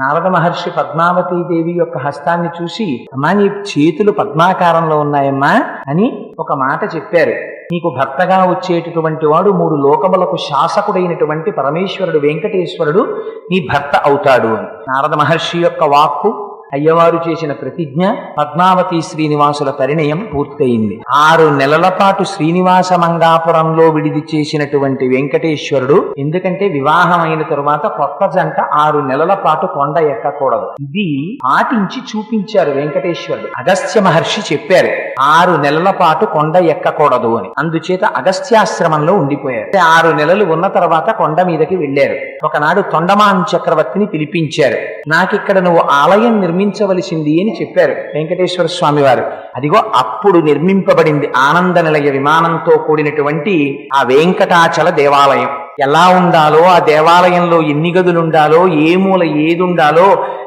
నారద మహర్షి పద్మావతీ దేవి యొక్క హస్తాన్ని చూసి అమ్మా నీ చేతులు పద్మాకారంలో ఉన్నాయమ్మా అని ఒక మాట చెప్పారు. నీకు భర్తగా వచ్చేటటువంటి వాడు మూడు లోకములకు శాసకుడైనటువంటి పరమేశ్వరుడు వెంకటేశ్వరుడు నీ భర్త అవుతాడు అని. నారద మహర్షి యొక్క వాక్కు అయ్యవారు చేసిన ప్రతిజ్ఞ పద్మావతి శ్రీనివాసుల పరిణయం పూర్తయింది. ఆరు నెలల పాటు శ్రీనివాస మంగాపురంలో విడిది చేసినటువంటి వెంకటేశ్వరుడు ఎందుకంటే వివాహం అయిన తరువాత కొత్త జంట ఆరు నెలల పాటు కొండ ఎక్కకూడదు. ఇది పాటించి చూపించారు వెంకటేశ్వరుడు. అగస్త్య మహర్షి చెప్పారు ఆరు నెలల పాటు కొండ ఎక్కకూడదు అని. అందుచేత అగస్త్యాశ్రమంలో ఉండిపోయారు. ఆరు నెలలు ఉన్న తర్వాత కొండ మీదకి వెళ్ళారు. ఒకనాడు తొండమాన్ చక్రవర్తిని పిలిపించారు నాకిక్కడ నువ్వు ఆలయం నిర్మించవలసింది అని చెప్పారు వెంకటేశ్వర స్వామి వారు. అదిగో అప్పుడు నిర్మింపబడింది ఆనంద నిలయ విమానంతో కూడినటువంటి ఆ వెంకటాచల దేవాలయం. ఎలా ఉండాలో ఆ దేవాలయంలో ఎన్ని గదులు ఉండాలో ఏ మూల ఏది ఉండాలో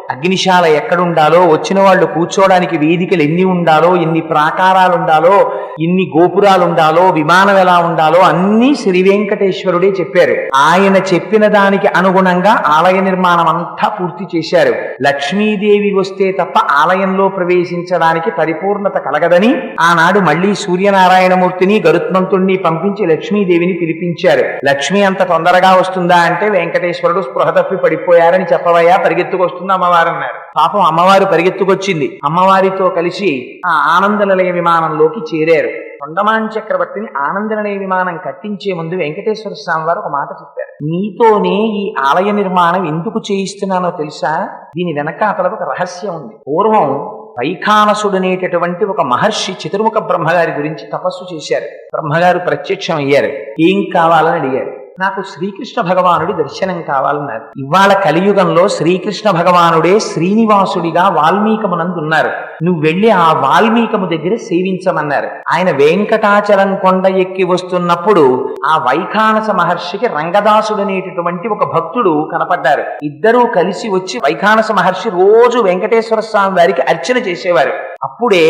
అగ్నిశాల ఎక్కడుండాలో వచ్చిన వాళ్ళు కూర్చోవడానికి వేదికలు ఎన్ని ఉండాలో ఎన్ని ప్రాకారాలు ఉండాలో ఎన్ని గోపురాలు ఉండాలో విమానం ఎలా ఉండాలో అన్నీ శ్రీ వెంకటేశ్వరుడే చెప్పారు. ఆయన చెప్పిన దానికి అనుగుణంగా ఆలయ నిర్మాణం అంతా పూర్తి చేశారు. లక్ష్మీదేవి వస్తే తప్ప ఆలయంలో ప్రవేశించడానికి పరిపూర్ణత కలగదని ఆనాడు మళ్ళీ సూర్యనారాయణమూర్తిని గరుత్మంతుణ్ణి పంపించి లక్ష్మీదేవిని పిలిపించారు. లక్ష్మి అంత తొందరగా వస్తుందా అంటే వెంకటేశ్వరుడు స్పృహ తప్పి పడిపోయారని చెప్పవయ్యా పరిగెత్తుకొస్తుంది అమ్మవారు అన్నారు పాపం అమ్మవారు పరిగెత్తుకొచ్చింది. అమ్మవారితో కలిసి ఆ ఆనంద నిలయ విమానంలోకి చేరారు. కొండమాన్ చక్రవర్తిని ఆనంద నిలయ విమానం కట్టించే ముందు వెంకటేశ్వర స్వామి వారు ఒక మాట చెప్పారు. నీతోనే ఈ ఆలయ నిర్మాణం ఎందుకు చేయిస్తున్నానో తెలుసా? దీని వెనకాతల ఒక రహస్యం ఉంది. పూర్వం వైఖానసుడనేటటువంటి ఒక మహర్షి చతుర్ముఖ బ్రహ్మగారి గురించి తపస్సు చేశారు. బ్రహ్మగారు ప్రత్యక్షం అయ్యారు ఏం కావాలని అడిగారు? నాకు శ్రీకృష్ణ భగవానుడి దర్శనం కావాలన్నారు. ఇవాళ కలియుగంలో శ్రీకృష్ణ భగవానుడే శ్రీనివాసుడిగా వాల్మీకమునందున్నారు నువ్వు వెళ్ళి ఆ వాల్మీకము దగ్గర సేవించమన్నారు. ఆయన వెంకటాచలం కొండ ఎక్కి వస్తున్నప్పుడు ఆ వైఖానస మహర్షికి రంగదాసుడనేటటువంటి ఒక భక్తుడు కనపడ్డారు. ఇద్దరూ కలిసి వచ్చి వైఖానస మహర్షి రోజు వెంకటేశ్వర స్వామి వారికి అర్చన చేసేవారు. అప్పుడే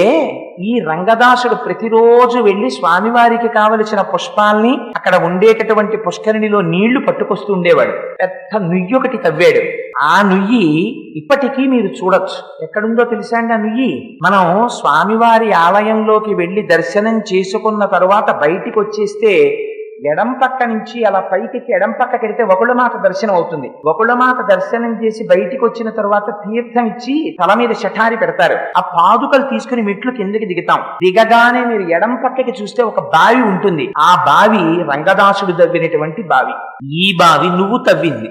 ఈ రంగదాసుడు ప్రతిరోజు వెళ్ళి స్వామివారికి కావలసిన పుష్పాల్ని అక్కడ ఉండేటటువంటి పుష్కరిణిలో నీళ్ళు పట్టుకొస్తూ ఉండేవాడు పెద్ద నుయ్యి ఒకటి తవ్వాడు. ఆ నుయ్యి ఇప్పటికీ మీరు చూడొచ్చు. ఎక్కడుందో తెలుసా అండి ఆ నుయ్యి? మనం స్వామివారి ఆలయంలోకి వెళ్ళి దర్శనం చేసుకున్న తరువాత బయటికి వచ్చేస్తే ఎడం పక్క నుంచి అలా పైకెక్కి ఎడం పక్క కెడితే ఒకళ్ళమాత దర్శనం అవుతుంది. ఒకళ్ళమాత దర్శనం చేసి బయటికి వచ్చిన తర్వాత తీర్థం ఇచ్చి తల మీద షఠారి పెడతారు. ఆ పాదుకలు తీసుకుని మెట్లు కిందకి దిగుతాం. దిగగానే మీరు ఎడం పక్కకి చూస్తే ఒక బావి ఉంటుంది. ఆ బావి రంగదాసుడు తవ్వినటువంటి బావి. ఈ బావి నువ్వు తవ్వింది.